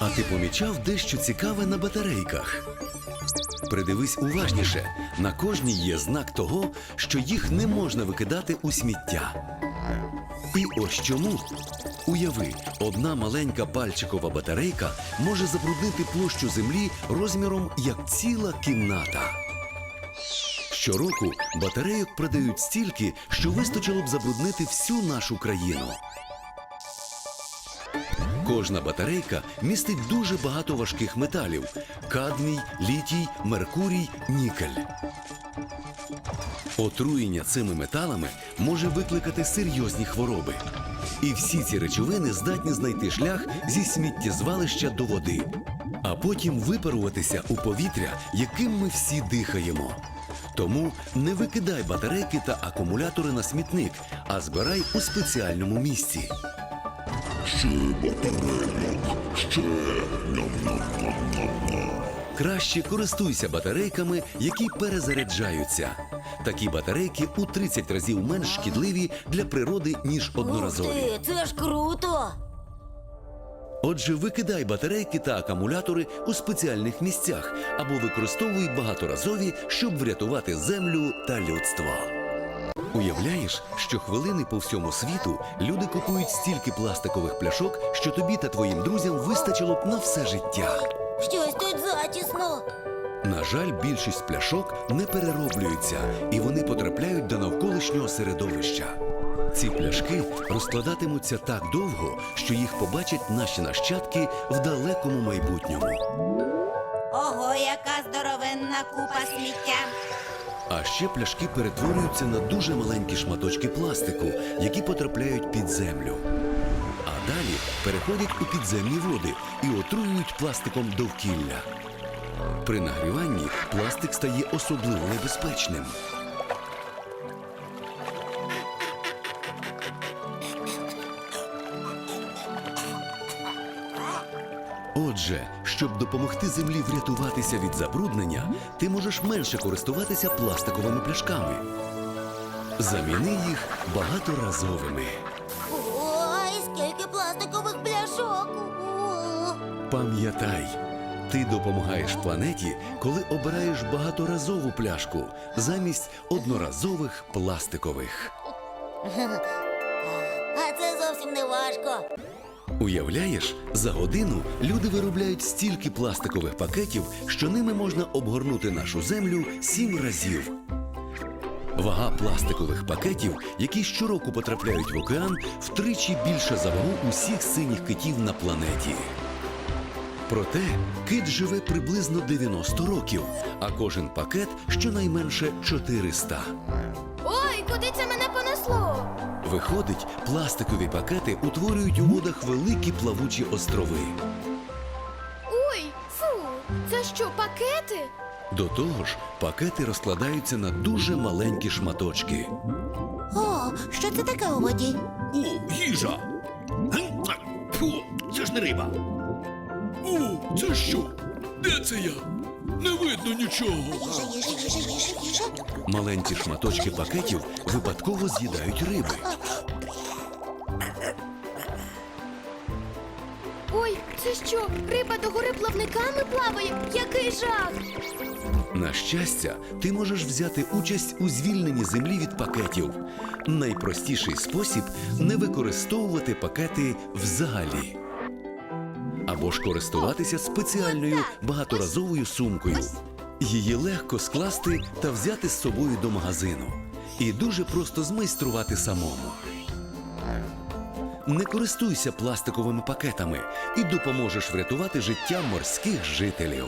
А ти помічав дещо цікаве на батарейках? Придивись уважніше, на кожній є знак того, що їх не можна викидати у сміття. І ось чому. Уяви, одна маленька пальчикова батарейка може забруднити площу землі розміром як ціла кімната. Щороку батарейок продають стільки, що вистачило б забруднити всю нашу країну. Кожна батарейка містить дуже багато важких металів: кадмій, літій, меркурій, нікель. Отруєння цими металами може викликати серйозні хвороби. І всі ці речовини здатні знайти шлях зі сміттєзвалища до води, а потім випаруватися у повітря, яким ми всі дихаємо. Тому не викидай батарейки та акумулятори на смітник, а збирай у спеціальному місці. Ще батарейок, ще Краще користуйся батарейками, які перезаряджаються. Такі батарейки у 30 разів менш шкідливі для природи, ніж Ух одноразові. ти, це ж круто! Отже, викидай батарейки та акумулятори у спеціальних місцях або використовуй багаторазові, щоб врятувати землю та людство. Уявляєш, що хвилини по всьому світу люди купують стільки пластикових пляшок, що тобі та твоїм друзям вистачило б на все життя. Щось тут затісно. На жаль, більшість пляшок не перероблюються і вони потрапляють до навколишнього середовища. Ці пляшки розкладатимуться так довго, що їх побачать наші нащадки в далекому майбутньому. Ого, яка здоровенна купа сміття. А ще пляшки перетворюються на дуже маленькі шматочки пластику, які потрапляють під землю. А далі переходять у підземні води і отруюють пластиком довкілля. При нагріванні пластик стає особливо небезпечним. Отже, щоб допомогти землі врятуватися від забруднення, ти можеш менше користуватися пластиковими пляшками. Заміни їх багаторазовими. Ой, скільки пластикових пляшок. Пам'ятай, ти допомагаєш планеті, коли обираєш багаторазову пляшку замість одноразових пластикових. А це зовсім не важко. Уявляєш, за годину люди виробляють стільки пластикових пакетів, що ними можна обгорнути нашу землю сім разів. Вага пластикових пакетів, які щороку потрапляють в океан, втричі більша за вагу усіх синіх китів на планеті. Проте кит живе приблизно 90 років, а кожен пакет щонайменше 400. Ой, куди це мене понесло? Виходить, пластикові пакети утворюють у водах великі плавучі острови. Ой, фу, це що, пакети? До того ж, пакети розкладаються на дуже маленькі шматочки. О, що це таке у воді? О, їжа! Фу, це ж не риба. О, це що? Де це я? Не видно нічого. Їжа, їжа, їжа, їжа, їжа. Маленькі шматочки пакетів випадково з'їдають риби. Ой, це що, риба догори плавниками плаває? Який жах! На щастя, ти можеш взяти участь у звільненні землі від пакетів. Найпростіший спосіб не використовувати пакети взагалі. Або ж користуватися спеціальною багаторазовою сумкою. Її легко скласти та взяти з собою до магазину. І дуже просто змайструвати самому. Не користуйся пластиковими пакетами і допоможеш врятувати життя морських жителів.